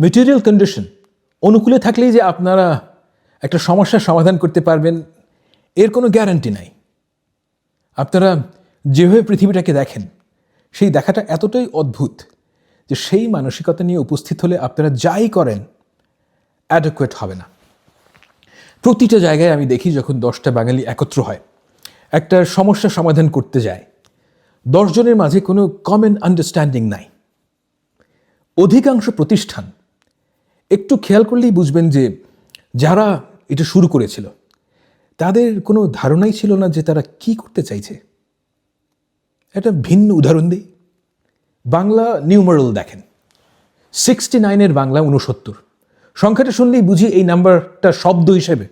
Material condition অনুকূলে থাকলেই যে আপনারা একটা সমস্যার সমাধান করতে পারবেন, এর কোনো গ্যারান্টি নাই। আপনারা যেভাবে পৃথিবীটাকে দেখেন, সেই দেখাটা এতটাই অদ্ভুত যে সেই মানসিকতা নিয়ে উপস্থিত হলে আপনারা যাই করেন অ্যাডোকুয়েট হবে না। প্রতিটা জায়গায় আমি দেখি যখন দশটা বাঙালি একত্র হয়, একটা সমস্যা সমাধান করতে যায়, দশজনের মাঝে কোনো কমন আন্ডারস্ট্যান্ডিং নাই। অধিকাংশ প্রতিষ্ঠান একটু খেয়াল করলেই বুঝবেন যে যারা এটা শুরু করেছিল, তাদের কোনো ধারণাই ছিল না যে তারা কি করতে চাইছে। একটা ভিন্ন উদাহরণ দিই। বাংলা নিউমারাল দেখেন। সিক্সটি নাইনের বাংলা উনসত্তর সংখ্যাটা শুনলেই বুঝি এই নাম্বারটা শব্দ হিসেবে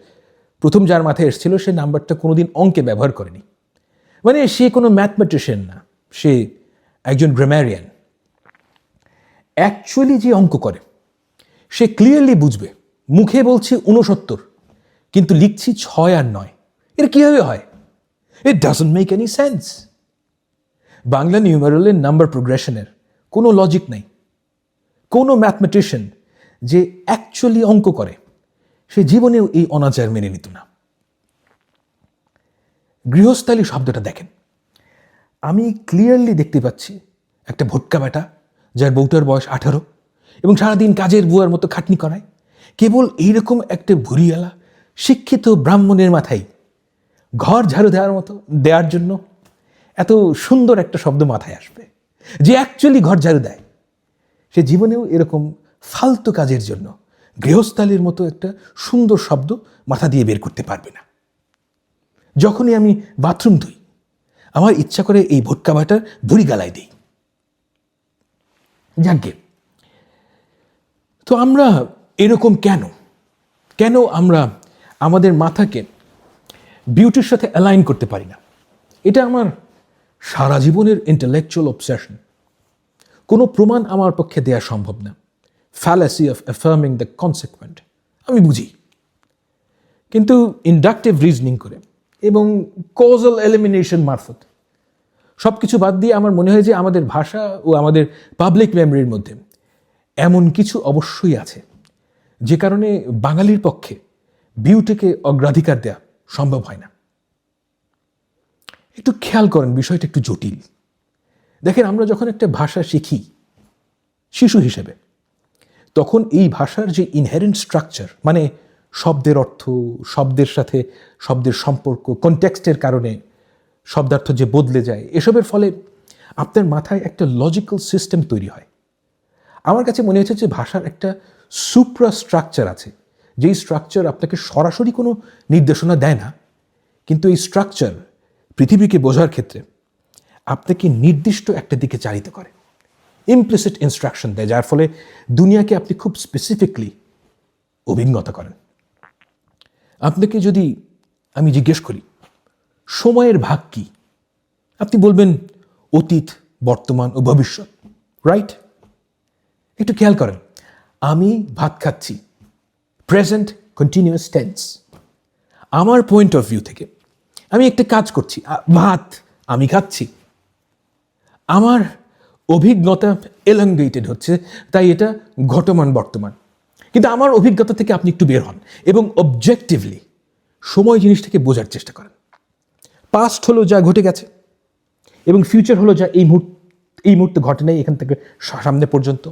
প্রথম যার মাথায় এসেছিল, সে নাম্বারটা কোনোদিন অঙ্কে ব্যবহার করেনি। মানে সে কোনো ম্যাথমেটিশিয়ান না, সে একজন গ্রামারিয়ান অ্যাকচুয়ালি যে অঙ্ক করে সে ক্লিয়ারলি বুঝবে। মুখে বলছি উনসত্তর কিন্তু লিখছি ছয় আর নয়। এর কীভাবে হয়? It doesn't make any sense Bangla নিউমারালের number প্রোগ্রেশনের কোনো লজিক নাই। কোনো ম্যাথমেটিশিয়ান যে অ্যাকচুয়ালি অঙ্ক করে, সে জীবনেও এই অনাচার মেনে নিত না। গৃহস্থালী শব্দটা দেখেন। আমি ক্লিয়ারলি দেখতে পাচ্ছি একটা ভোটকা বেটা, যার বউটার বয়স আঠারো এবং সারাদিন কাজের বুয়ার মতো খাটনি করায়। কেবল এইরকম একটা ভুরিয়ালা শিক্ষিত ব্রাহ্মণের মাথায় ঘর ঝাড়ু দেওয়ার মতো, দেওয়ার জন্য এত সুন্দর একটা শব্দ মাথায় আসবে যে অ্যাকচুয়ালি ঘর ঝাড়ু দেয়। সে জীবনেও এরকম ফালতু কাজের জন্য গৃহস্থালির মতো একটা সুন্দর শব্দ মাথা দিয়ে বের করতে পারবে না। যখনই আমি বাথরুম ধুই, আমার ইচ্ছা করে এই ভোটকা বাটার ভুড়ি গালায় দিই। যাকে তো আমরা এরকম কেন? কেন আমরা আমাদের মাথাকে বিউটির সাথে অ্যালাইন করতে পারি না? এটা আমার সারা জীবনের ইন্টেলেকচুয়াল অবসেশন কোনো প্রমাণ আমার পক্ষে দেওয়া সম্ভব না। Fallacy of affirming the consequent আমি বুঝি। কিন্তু ইন্ডাকটিভ রিজনিং করে এবং কজাল এলিমিনেশন মারফত। সব কিছু বাদ দিয়ে আমার মনে হয় যে আমাদের ভাষা ও আমাদের পাবলিক মেমরির মধ্যে এমন কিছু অবশ্যই আছে। যে কারণে বাঙালির পক্ষে বিউটিকে অগ্রাধিকার দেওয়া সম্ভব হয় না। একটু খেয়াল করেন, বিষয়টা একটু জটিল। দেখেন, আমরা যখন একটা ভাষা শিখি শিশু হিসেবে, তখন এই ভাষার যে ইনহেরেন্ট স্ট্রাকচার মানে শব্দের অর্থ, শব্দের সাথে শব্দের সম্পর্ক কনটেক্সটের কারণে শব্দার্থ যে বদলে যায়, এসবের ফলে আপনার মাথায় একটা লজিক্যাল সিস্টেম তৈরি হয়। আমার কাছে মনে হচ্ছে যে ভাষার একটা সুপ্রা স্ট্রাকচার আছে। যেই স্ট্রাকচার আপনাকে সরাসরি কোনো নির্দেশনা দেয় না, কিন্তু এই স্ট্রাকচার পৃথিবীকে বোঝার ক্ষেত্রে আপনাকে নির্দিষ্ট একটা দিকে চালিত করে। ইমপ্লিসিট ইনস্ট্রাকশন দেয়, যার ফলে দুনিয়াকে আপনি খুব স্পেসিফিকলি অভিজ্ঞতা করেন। আপনাকে যদি আমি জিজ্ঞেস করি, সময়ের ভাগ কি? আপনি বলবেন, অতীত, বর্তমান ও ভবিষ্যৎ রাইট একটু খেয়াল করেন। আমি ভাত খাচ্ছি। প্রেজেন্ট কন্টিনিউয়াস টেন্স আমার পয়েন্ট অফ ভিউ থেকে। আমি একটা কাজ করছি। ভাত আমি খাচ্ছি। আমার অভিজ্ঞতা এলঙ্গেটেড হচ্ছে, তাই এটা ঘটমান বর্তমান। কিন্তু আমার অভিজ্ঞতা থেকে আপনি একটু বের হন এবং অবজেক্টিভলি সময় জিনিসটাকে বোঝার চেষ্টা করেন। পাস্ট হলো যা ঘটে গেছে এবং ফিউচার হলো যা এই মুহূর্ত, এই মুহূর্তে ঘটে নাই এখান থেকে সামনে পর্যন্ত।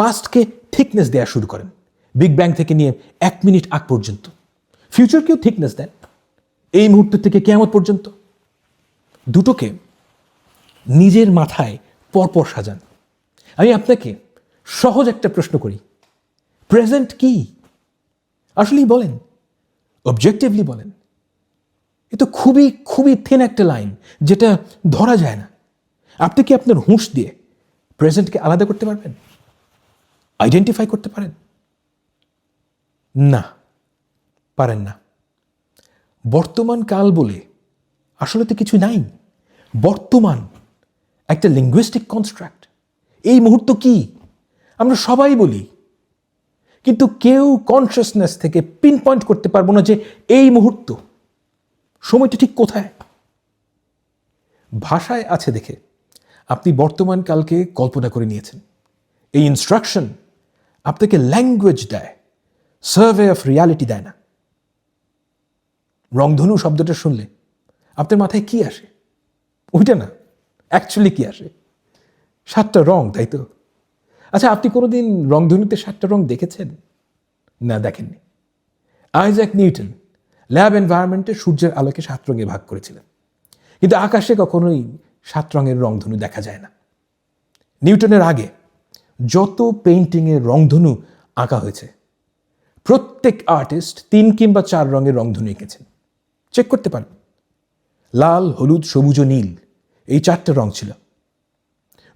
পাস্টকে থিকনেস দেওয়া শুরু করেন। বিগ ব্যাং থেকে নিয়ে এক মিনিট আগ পর্যন্ত। ফিউচারকেও থিকনেস দেন। এই মুহূর্ত থেকে কেমন পর্যন্ত। দুটোকে নিজের মাথায় পরপর সাজান। আমি আপনাকে সহজ একটা প্রশ্ন করি। প্রেজেন্ট কি? আসলেই বলেন। অবজেক্টিভলি বলেন। এ তো খুবই খুবই থিন একটা লাইন যেটা ধরা যায় না। আপনি কি আপনার হুঁশ দিয়ে প্রেজেন্টকে আলাদা করতে পারবেন? আইডেন্টিফাই করতে পারেন? না পারেন না। বর্তমান কাল বলে আসলে তো কিছু নাই। বর্তমান একটা লিঙ্গুইস্টিক কনস্ট্রাক্ট এই মুহূর্ত কি? আমরা সবাই বলি। কিন্তু কেউ কনসিয়াসনেস থেকে পিন পয়েন্ট করতে পারব না যে এই মুহূর্ত, সময়টা ঠিক কোথায়? ভাষায় আছে দেখে আপনি বর্তমান কালকে কল্পনা করে নিয়েছেন। এই ইনস্ট্রাকশন আপনাকে ল্যাঙ্গুয়েজ দেয়। সার্ভে অফ রিয়ালিটি দেয় না। রংধনু শব্দটা শুনলে আপনার মাথায় কি আসে? ওইটা না অ্যাকচুয়ালি কি আসে? সাতটা রং, তাই তো? আচ্ছা আপনি কোনোদিন রংধনুতে সাতটা রং দেখেছেন? না, দেখেননি। আইজ্যাক নিউটন ল্যাব এনভায়রনমেন্টে সূর্যের আলোকে সাত রঙে ভাগ করেছিলেন। কিন্তু আকাশে কখনোই সাত রঙের রংধনু দেখা যায় না। নিউটনের আগে যত পেইন্টিংয়ে রংধনু আঁকা হয়েছে, প্রত্যেক আর্টিস্ট তিন কিংবা চার রঙের রংধনু এঁকেছেন। চেক করতে পারেন লাল, হলুদ, সবুজ ও নীল, এই চারটে রং ছিল।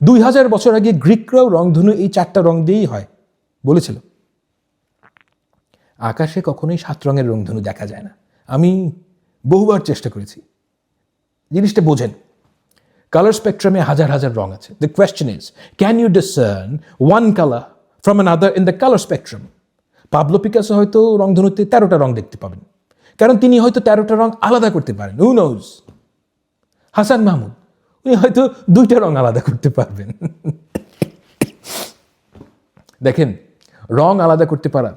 দুই হাজার বছর আগে গ্রিকরাও রংধনু এই চারটা রং দিয়েই হয়, বলেছিল। আকাশে কখনোই সাত রঙের রংধনু দেখা যায় না। আমি বহুবার চেষ্টা করেছি। জিনিসটা বোঝেন। কালার স্পেকট্রামে হাজার হাজার রং আছে। The question is can you discern one colour from other in the colour spectrum Pablo Picasso হয়তো রংধনুতে তেরোটা রং দেখতে পাবেন। কারণ তিনি হয়তো তেরোটা রং আলাদা করতে পারেন। হু নোজ হাসান মাহমুদ, উনি হয়তো দুইটা রং আলাদা করতে পারবেন। দেখেন, রং আলাদা করতে পারা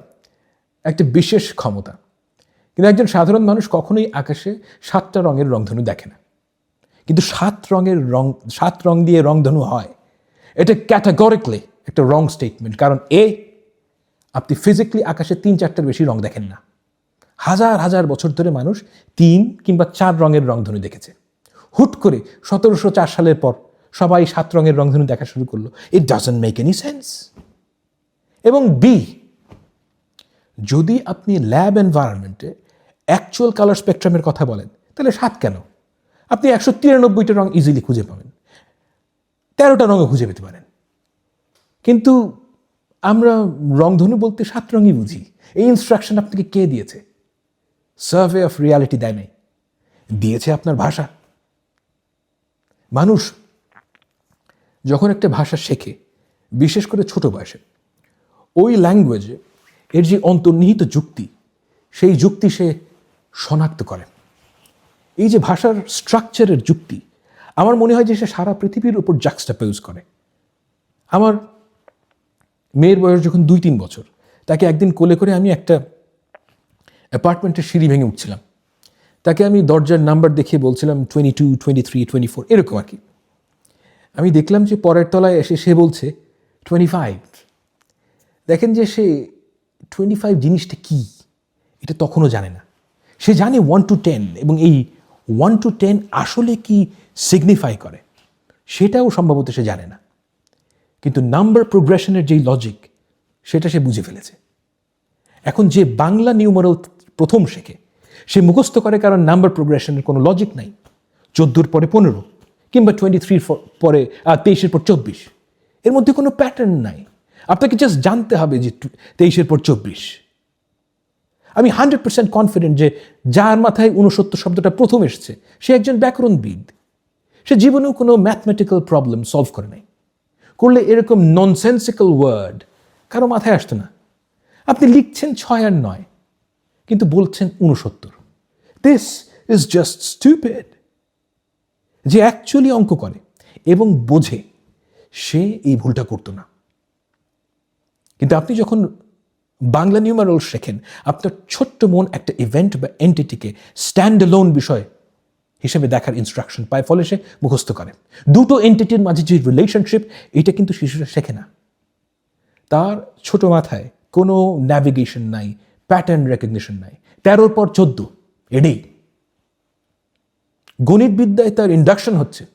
একটা বিশেষ ক্ষমতা। কিন্তু একজন সাধারণ মানুষ কখনোই আকাশে সাতটা রঙের রংধনু দেখে না। কিন্তু সাত রঙের রং, সাত রং দিয়ে রংধনু হয়। এটা ক্যাটাগরিকলি একটা রং স্টেটমেন্ট কারণ এ আপনি ফিজিক্যালি আকাশে তিন চারটার বেশি রং দেখেন না। হাজার হাজার বছর ধরে মানুষ তিন কিংবা চার রঙের রংধনু দেখেছে। হুট করে সতেরোশো চার সালের পর সবাই সাত রঙের রংধনু দেখা শুরু করল। It doesn't make any sense এবং বি যদি আপনি ল্যাব এনভায়রনমেন্টে অ্যাকচুয়াল কালার স্পেকট্রামের কথা বলেন, তাহলে সাত কেন? আপনি একশো তিরানব্বইটা রং ইজিলি খুঁজে পাবেন। তেরোটা রঙও খুঁজে পেতে পারেন। কিন্তু আমরা রংধনু বলতে সাত রঙই বুঝি। এই ইনস্ট্রাকশন আপনাকে কে দিয়েছে? সার্ভে অফ রিয়ালিটি দেয় নাই। দিয়েছে আপনার ভাষা। মানুষ যখন একটা ভাষা শেখে, বিশেষ করে ছোট বয়সে, ওই ল্যাঙ্গুয়েজে এর যে অন্তর্নিহিত যুক্তি, সেই যুক্তি সে শনাক্ত করে। এই যে ভাষার স্ট্রাকচারের যুক্তি, আমার মনে হয় যে সে সারা পৃথিবীর উপর জাক্সটাপোজ করে। আমার মেয়ের বয়স যখন দুই তিন বছর, তাকে একদিন কোলে করে আমি একটা অ্যাপার্টমেন্টের সিঁড়ি ভেঙে উঠছিলাম। তাকে আমি দরজার নাম্বার দেখিয়ে বলছিলাম twenty two twenty three twenty four এরকম আর কি। আমি দেখলাম যে পরের তলায় এসে সে বলছে টোয়েন্টি ফাইভ দেখেন যে সে টোয়েন্টি ফাইভ জিনিসটা কী? এটা তখনও জানে না। সে জানে ওয়ান টু টেন এবং এই ওয়ান টু টেন আসলে কি সিগনিফাই করে? সেটাও সম্ভবত সে জানে না। কিন্তু নাম্বার প্রোগ্রেশনের যেই লজিক সেটা সে বুঝে ফেলেছে। এখন যে বাংলা নিউমারাল প্রথম শেখে, সে মুখস্থ করে কারণ নাম্বার প্রোগ্রেশনের কোনো লজিক নাই। চোদ্দোর পরে পনেরো, কিংবা টোয়েন্টি থ্রির পরে তেইশের পর চব্বিশ। এর মধ্যে কোনো প্যাটার্ন নাই। আপনাকে জাস্ট জানতে হবে যে তেইশের পর চব্বিশ। আমি হান্ড্রেড পার্সেন্ট কনফিডেন্ট যে যার মাথায় ঊনসত্তর শব্দটা প্রথম এসেছে, সে একজন ব্যাকরণবিদ। সে জীবনেও কোনো ম্যাথমেটিক্যাল প্রবলেম সলভ করে নাই। করলে এরকম ননসেন্সিক্যাল ওয়ার্ড কারও মাথায় আসতো না। আপনি লিখছেন ছয় আর নয়, কিন্তু বলছেন ঊনসত্তর। দিস ইজ জাস্ট স্টুপেড যে অ্যাকচুয়ালি অঙ্ক করে এবং বোঝে, সে এই ভুলটা করতো না। কিন্তু আপনি যখন বাংলা নিউমারল শেখেন। আপনার ছোট্ট মন একটা ইভেন্ট বা এন্টিটিকে স্ট্যান্ড লোন বিষয় হিসেবে দেখার ইনস্ট্রাকশন পায়, ফলে সে মুখস্থ করে। দুটো এন্টিটির মাঝে যে রিলেশনশিপ এটা কিন্তু শিশুরা শেখে না। তার ছোট মাথায় কোনো ন্যাভিগেশন নাই প্যাটার্ন রেকগনিশন নাই। তেরোর পর চোদ্দ এডেই গণিতবিদ্যায় তার ইন্ডাকশন হচ্ছে।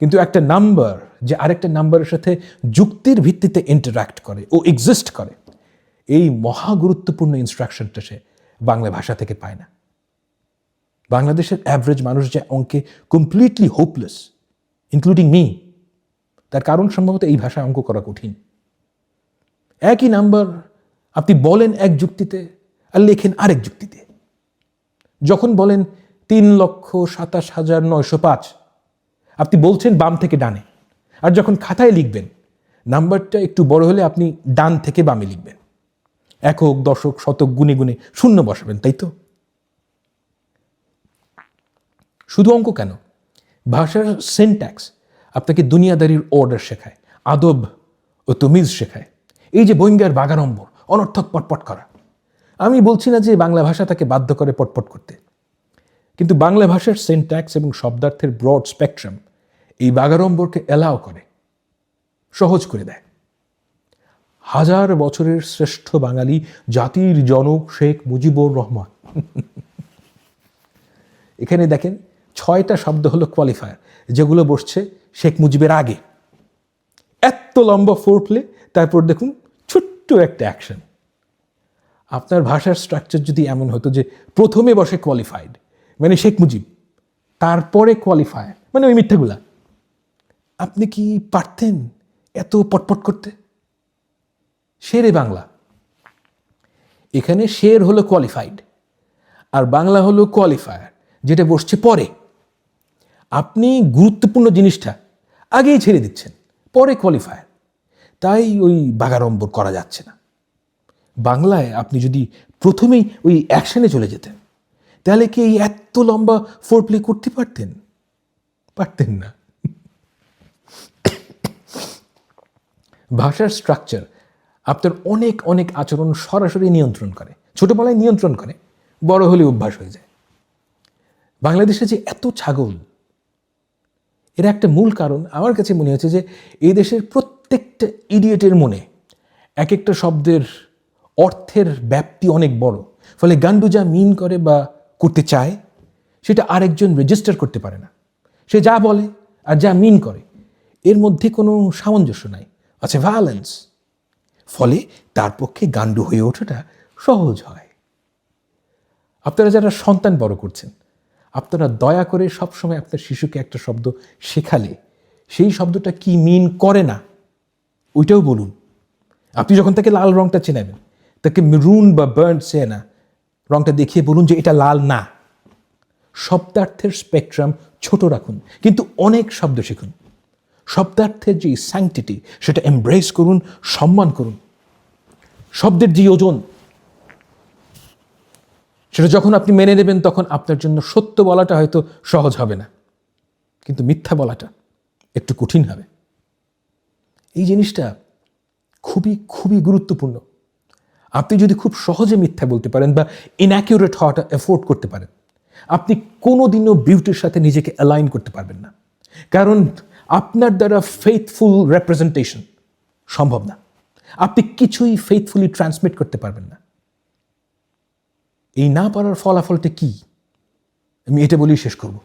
কিন্তু একটা নাম্বার যে আরেকটা নাম্বারের সাথে যুক্তির ভিত্তিতে ইন্টারাক্ট করে, ও এক্সিস্ট করে। এই মহা গুরুত্বপূর্ণ ইনস্ট্রাকশনটা সে বাংলা ভাষা থেকে পায় না। বাংলাদেশের অ্যাভারেজ মানুষ যে অঙ্কে কমপ্লিটলি হোপলেস ইনক্লুডিং মি তার কারণ সম্ভবত এই ভাষায় অঙ্ক করা কঠিন। একই নাম্বার, আপনি বলেন এক যুক্তিতে আর লেখেন আরেক যুক্তিতে। যখন বলেন তিন লক্ষ সাতাশ হাজার নয়শো পাঁচ, আপনি বলছেন বাম থেকে ডানে, আর যখন খাতায় লিখবেন, নাম্বারটা একটু বড় হলে আপনি ডান থেকে বামে লিখবেন। একক, দশক, শতক, গুণে গুণে শূন্য বসাবেন, তাই তো? শুধু অঙ্ক কেন? ভাষার সেন্ট্যাক্স আপনাকে দুনিয়াদারির অর্ডার শেখায়, আদব ও তমিজ শেখায়। এই যে বৈঙ্গার বাগাড়ম্বর অনর্থক পটপট করা। আমি বলছি না যে বাংলা ভাষা তাকে বাধ্য করে পটপট করতে। কিন্তু বাংলা ভাষার সেন্ট্যাক্স এবং শব্দার্থের ব্রড স্পেকট্রাম এই বাগাড়ম্বরকে অ্যালাও করে, সহজ করে দেয়। হাজার বছরের শ্রেষ্ঠ বাঙালি জাতির জনক শেখ মুজিবুর রহমান। এখানে দেখেন ছয়টা শব্দ হলো কোয়ালিফায়ার যেগুলো বসছে শেখ মুজিবের আগে। এত লম্বা ফোর প্লে তারপর দেখুন ছোট্ট একটা অ্যাকশন আপনার ভাষার স্ট্রাকচার যদি এমন হতো যে প্রথমে বসে কোয়ালিফাইড মানে শেখ মুজিব, তারপরে কোয়ালিফায়ার মানে ওই মিথ্যাগুলা। আপনি কি পারতেন এত পটপট করতে? শেরে বাংলা। এখানে শের হলো কোয়ালিফাইড আর বাংলা হলো কোয়ালিফায়ার যেটা বসছে পরে। আপনি গুরুত্বপূর্ণ জিনিসটা আগেই ছেড়ে দিচ্ছেন, পরে কোয়ালিফায়ার তাই ওই বাগাড়ম্বর করা যাচ্ছে না। বাংলায় আপনি যদি প্রথমেই ওই অ্যাকশনে চলে যেতেন, তাহলে কি এই এত লম্বা ফোর প্লে করতে পারতেন? পারতেন না। ভাষার স্ট্রাকচার আপনার অনেক অনেক আচরণ সরাসরি নিয়ন্ত্রণ করে ছোটোবেলায় নিয়ন্ত্রণ করে, বড় হলে অভ্যাস হয়ে যায়। বাংলাদেশে যে এত ছাগল, এর একটা মূল কারণ আমার কাছে মনে হচ্ছে যে এই দেশের প্রত্যেকটা ইডিয়েটের মনে এক একটা শব্দের অর্থের ব্যাপ্তি অনেক বড়। ফলে গান্ডু যা মিন করে বা করতে চায়, সেটা আরেকজন রেজিস্টার করতে পারে না। সে যা বলে আর যা মিন করে, এর মধ্যে কোনো সামঞ্জস্য নাই। আছে ভায়োলেন্স ফলে তার পক্ষে গান্ডু হয়ে ওঠাটা সহজ হয়। আপনারা যারা সন্তান বড় করছেন, আপনারা দয়া করে সবসময় আপনার শিশুকে একটা শব্দ শেখালে। সেই শব্দটা কি মিন করে না? ওইটাও বলুন। আপনি যখন তাকে লাল রংটা চেনাবেন, তাকে মেরুন বা বার্ন চেয়ে না, রংটা দেখিয়ে বলুন যে এটা লাল না। শব্দার্থের স্পেকট্রাম ছোট রাখুন, কিন্তু অনেক শব্দ শিখুন। শব্দার্থের যে স্যাংটিটি সেটা এমব্রেস করুন, সম্মান করুন। শব্দের যে ওজন, সেটা যখন আপনি মেনে নেবেন, তখন আপনার জন্য সত্য বলাটা হয়তো সহজ হবে না। কিন্তু মিথ্যা বলাটা একটু কঠিন হবে। এই জিনিসটা খুবই খুবই গুরুত্বপূর্ণ। আপনি যদি খুব সহজে মিথ্যা বলতে পারেন বা ইনঅ্যাকিউরেট হওয়াটা এফোর্ড করতে পারেন, আপনি কোনো দিনও বিউটির সাথে নিজেকে অ্যালাইন করতে পারবেন না। কারণ আপনার দ্বারা ফেথফুল রেপ্রেজেন্টেশন সম্ভব না। আপনি কিছুই ফেথফুলি ট্রান্সমিট করতে পারবেন না। এই না পারার ফলাফলটা কি? আমি এটা বলেই শেষ করব।